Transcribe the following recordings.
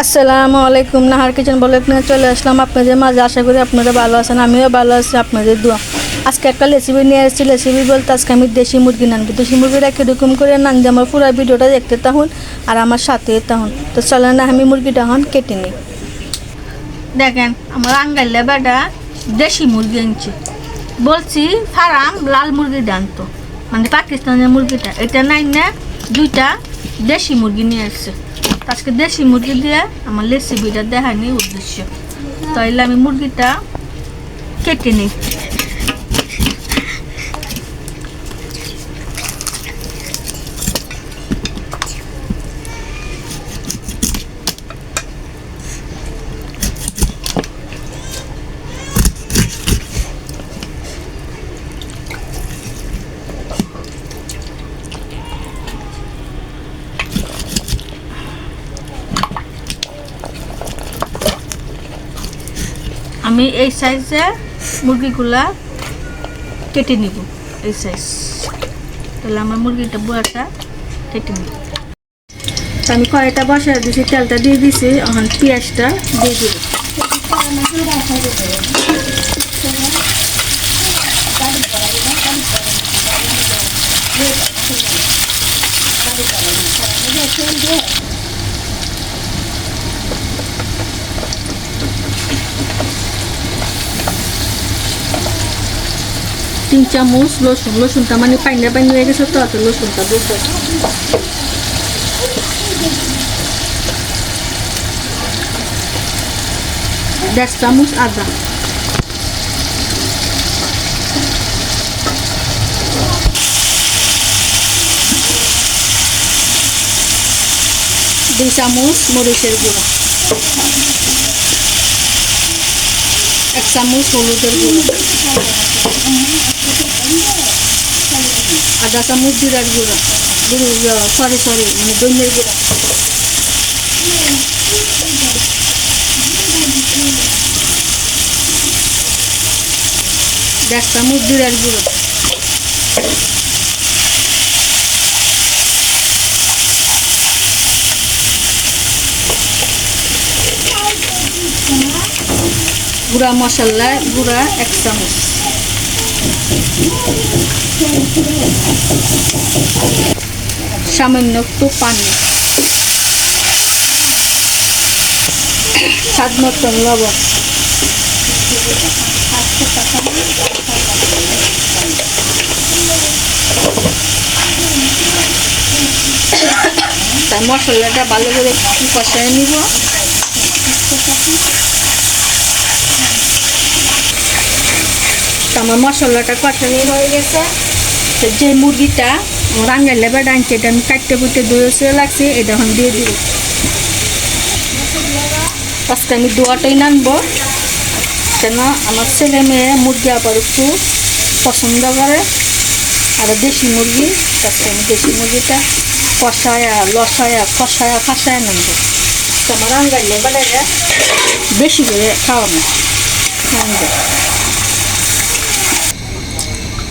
আসসালামু আলাইকুম। নাহার কিচেন বলে চলে আসলাম আপনাদের মাঝে। আশা করি আপনারা ভালো আছেন, আমিও ভালো আছি, আপনাদের দোয়া। আজকে একটা রেসিপি নিয়ে এসেছি রেসিপি বলতে আজকে আমি দেশি মুরগি নানবো। দেশি মুরগিটা কীরকম করে নানবো। আমার পুরো ভিডিওটা দেখতে তাহুন আর আমার সাথে তাহুন তো চলে না, আমি মুরগিটা হন কেটে নিই। দেখেন, আমার আঙ্গাইলে বেটা দেশি মুরগি আনছি। বলছি, ফারাম লাল মুরগি আনতো মানে পাকিস্তানের মুরগিটা। এটা নাই না দুইটা দেশি মুরগি নিয়ে আসছে। তো আজকে দেশি মুরগি দিয়ে আমার রেসিপিটা দেখানি উদ্দেশ্য। তাইলে আমি মুরগিটা কেটে নিই। আমি এই সাইজে মুরগিগুলা কেটে নিব, এই সাইজ তাহলে আমার মুরগিটা বুয়াটা কেটে নিব। আমি কড়াইটা বসায় দিয়েছি তেলটা দিয়ে দিছি, এখন পেঁয়াজটা দিয়ে দিব। তিন চামচ রসুন, রসুনটা মানে পাইনা পাইনি হয়ে গেছে তো অত রসুনটা বুঝতে দেড় চামচ আদা। দুই চামচ মরিচের গুঁড়ো। এক চামচ হলুদের গুঁড়ো। আধা চামচ জিরার গুঁড়ো সরি সরি মানে দইনের গুঁড়ো। দেড় চামচ জিরার গুঁড়ো। গুঁড়া মশলা, গুঁড়া এক চামচ। সামান্য একটু পানি। স্বাদ মতন লবণ। মশলাটা ভালো করে কষায় নিব। তো আমার মশলাটা কষানি হয়ে গেছে। তো যে মুরগিটা রাঙ্গের লেবার আনছে এটা আমি কাটতে কুটতে ধুয়ে লাগছে, এটা এখন দিয়ে দিব। আজকে আমি দোয়াটাই নানবো। কেন? আমার ছেলে মেয়ে মুরগি আবার একটু পছন্দ করে। আর দেশি মুরগি, তারপরে আমি দেশি মুরগিটা কষায়া, লসায়া ফাঁসায়া নানবো। তো আমার রাঙ্গার লেবারে বেশি করে খাওয়ানো।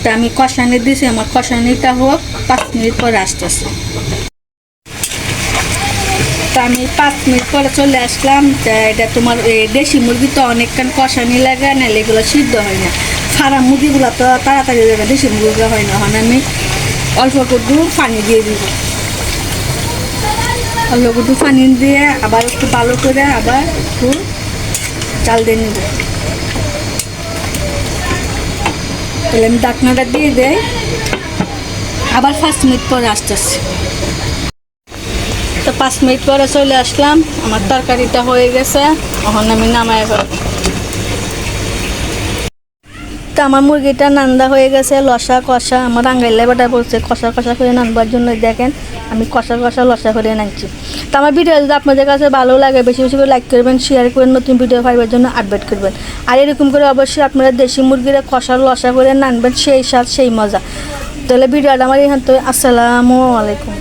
তা আমি কষানি দিছি, আমার কষানিটা হোক, পাঁচ মিনিট পরে আসতেছে। তা আমি পাঁচ মিনিট পরে চলে আসলাম এটা তোমার দেশি মুরগি তো অনেকক্ষণ কষানি লাগে না এগুলো সিদ্ধ হয় না। ফার্ম মুরগিগুলো তো তাড়াতাড়ি যাবে, দেশি মুরগিগুলো হয় না, এখন আমি অল্প একটু পানি দিয়ে দিব। অল্প একটু পানি দিয়ে আবার একটু ভালো করে আবার একটু চাল দিয়ে নিব। তাহলে আমি ডাকনাটা দিয়ে দেয় আবার পাঁচ মিনিট পরে আসতেছি। তো পাঁচ মিনিট পরে চলে আসলাম। আমার তরকারিটা হয়ে গেছে। এখন আমি নামায় তো আমার মুরগিটা নান্দা হয়ে গেছে, লসা কষা। আমার আঙ্গাই লেবাটা বলছে কষা কষা করে নানবার জন্য দেখেন, আমি কষা কষা লসা করে নানছি। তো আমার ভিডিও যদি আপনাদের কাছে ভালো লাগে, বেশি বেশি করে লাইক করবেন শেয়ার করবেন নতুন ভিডিও পাইবার জন্য আপডেট করবেন। আর এরকম করে অবশ্যই আপনারা দেশি মুরগিরা কষা লসা করে নানবেন, সেই স্বাদ, সেই মজা। তাহলে ভিডিওটা আমার এখান থেকে, আসসালামু আলাইকুম।